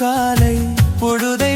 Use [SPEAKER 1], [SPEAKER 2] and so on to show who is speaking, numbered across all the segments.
[SPEAKER 1] காலை
[SPEAKER 2] பொழுதை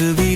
[SPEAKER 1] could be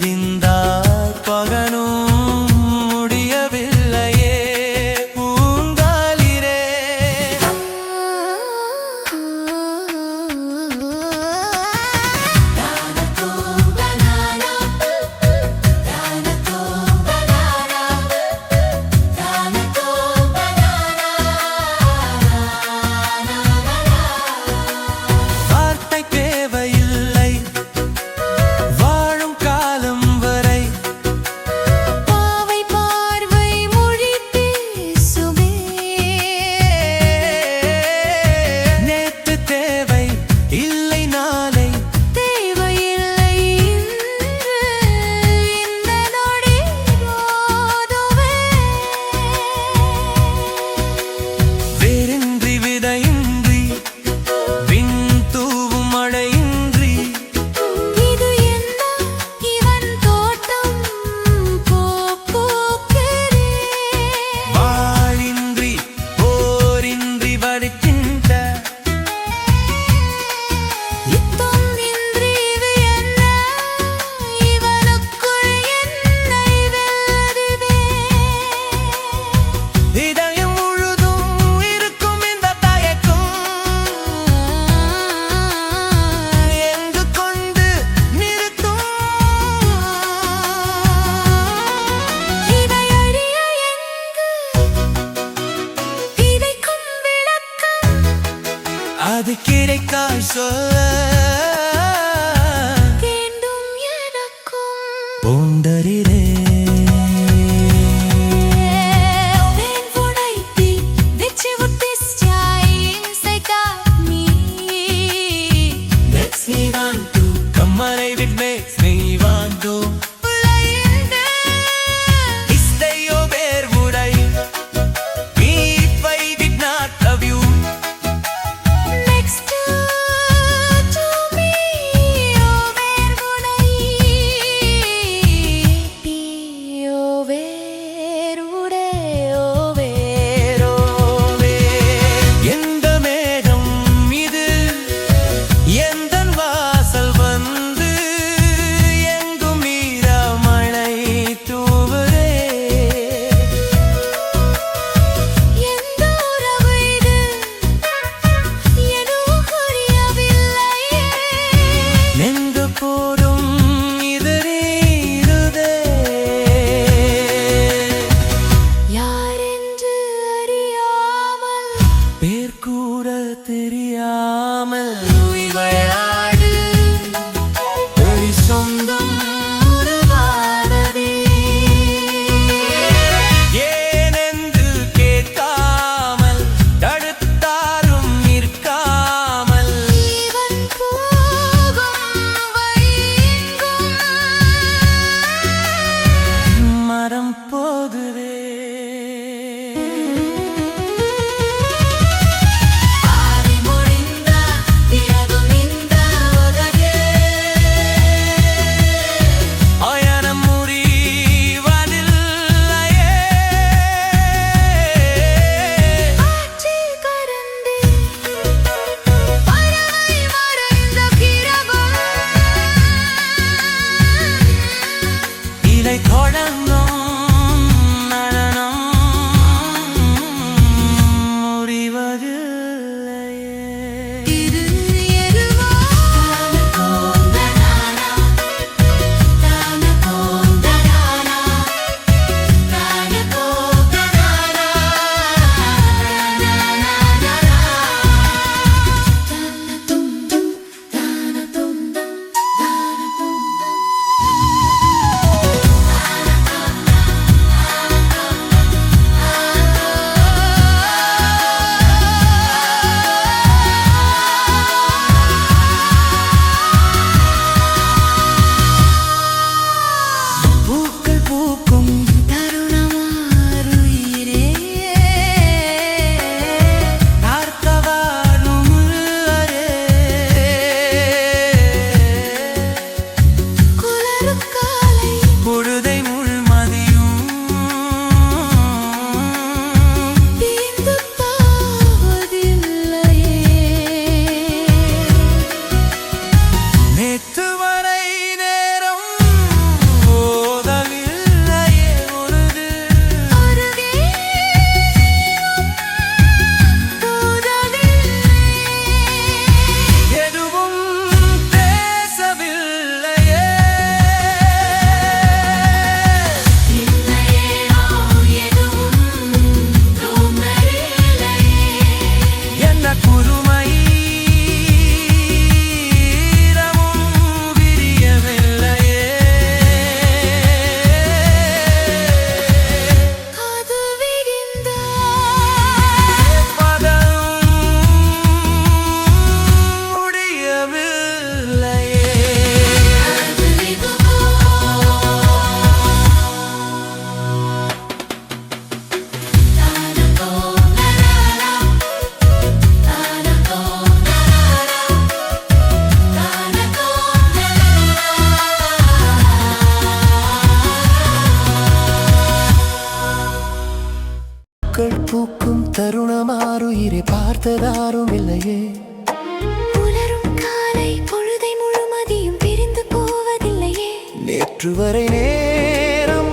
[SPEAKER 1] everybody good.
[SPEAKER 2] பூக்கள் பூக்கும் தருணமாறுயிரை பார்த்ததாரும் இல்லையே நேற்று வரை நேரம்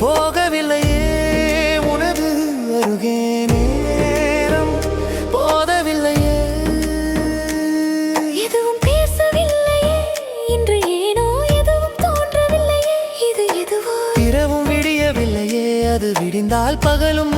[SPEAKER 2] போகவில்லையே உனது அருகே நேரம் போதவில்லையே.
[SPEAKER 1] எதுவும் பேசவில்லையே இன்று ஏனோ எதுவும் தோன்றவில்லையே இது எதுவோ?
[SPEAKER 2] இரவும் விடியவில்லையே அது விடிந்தால் பகலும்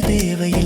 [SPEAKER 2] தேவையே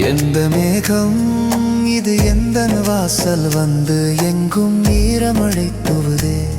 [SPEAKER 2] எந்த மேகம் இது எந்த வாசல் வந்து எங்கும் ஈரமழை துவதே?